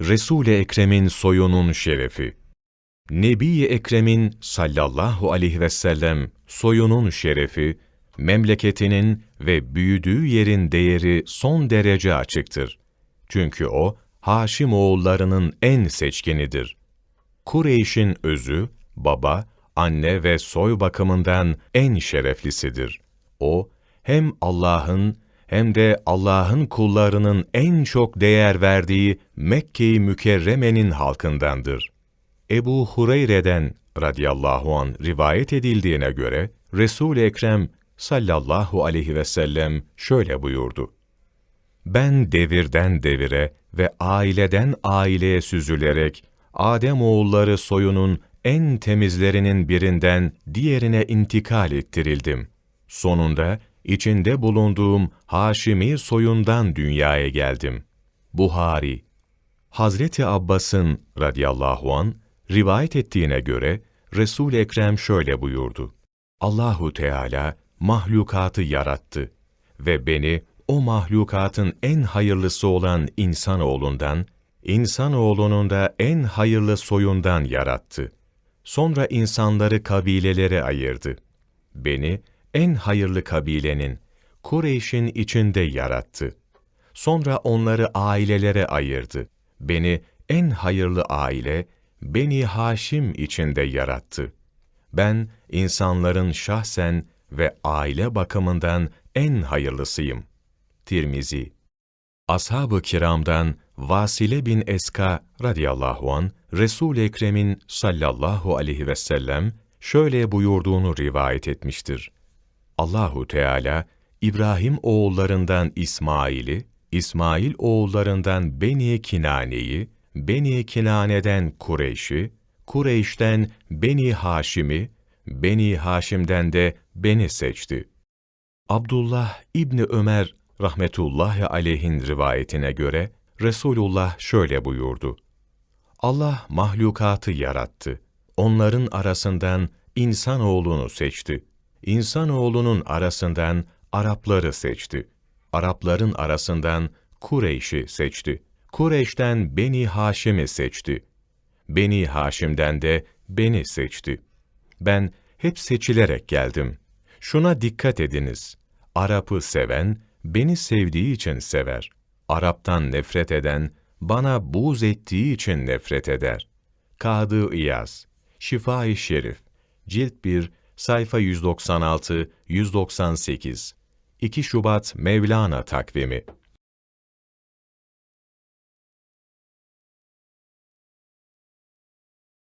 Resul-i Ekrem'in soyunun şerefi. Nebi-i Ekrem'in sallallahu aleyhi ve sellem soyunun şerefi, memleketinin ve büyüdüğü yerin değeri son derece açıktır. Çünkü o, Haşim oğullarının en seçkinidir. Kureyş'in özü, baba, anne ve soy bakımından en şereflisidir. O, hem Allah'ın hem de Allah'ın kullarının en çok değer verdiği Mekke-i Mükerreme'nin halkındandır. Ebu Hureyre'den radıyallahu an rivayet edildiğine göre Resul-i Ekrem sallallahu aleyhi ve sellem şöyle buyurdu. Ben devirden devire ve aileden aileye süzülerek Adem oğulları soyunun en temizlerinin birinden diğerine intikal ettirildim. Sonunda içinde bulunduğum Haşimi soyundan dünyaya geldim. Buhari Hazreti Abbas'ın radıyallahu an rivayet ettiğine göre Resul Ekrem şöyle buyurdu. Allahu Teala mahlukatı yarattı ve beni o mahlukatın en hayırlısı olan insanoğlundan, insanoğlunun da en hayırlı soyundan yarattı. Sonra insanları kabilelere ayırdı. Beni en hayırlı kabilenin, Kureyş'in içinde yarattı. Sonra onları ailelere ayırdı. Beni en hayırlı aile, Beni Haşim içinde yarattı. Ben insanların şahsen ve aile bakımından en hayırlısıyım. Tirmizi Ashab-ı kiramdan Vasile bin Eska radıyallahu an Resul-i Ekrem'in sallallahu aleyhi ve sellem şöyle buyurduğunu rivayet etmiştir. Allahu Teala İbrahim oğullarından İsmail'i, İsmail oğullarından Beni Kinane'yi, Beni Kinane'den Kureyş'i, Kureyş'ten Beni Haşim'i, Beni Haşim'den de beni seçti. Abdullah İbni Ömer rahmetullahi aleyhin rivayetine göre Resulullah şöyle buyurdu. Allah mahlukatı yarattı. Onların arasından insanoğlunu seçti. İnsanoğlunun arasından Arapları seçti. Arapların arasından Kureyş'i seçti. Kureyş'ten Beni Haşim'i seçti. Beni Haşim'den de beni seçti. Ben hep seçilerek geldim. Şuna dikkat ediniz. Arap'ı seven, beni sevdiği için sever. Arap'tan nefret eden, bana buğz ettiği için nefret eder. Kadı İyaz, Şifa-i Şerif, Cilt 1, sayfa 196-198, 2 Şubat Mevlana takvimi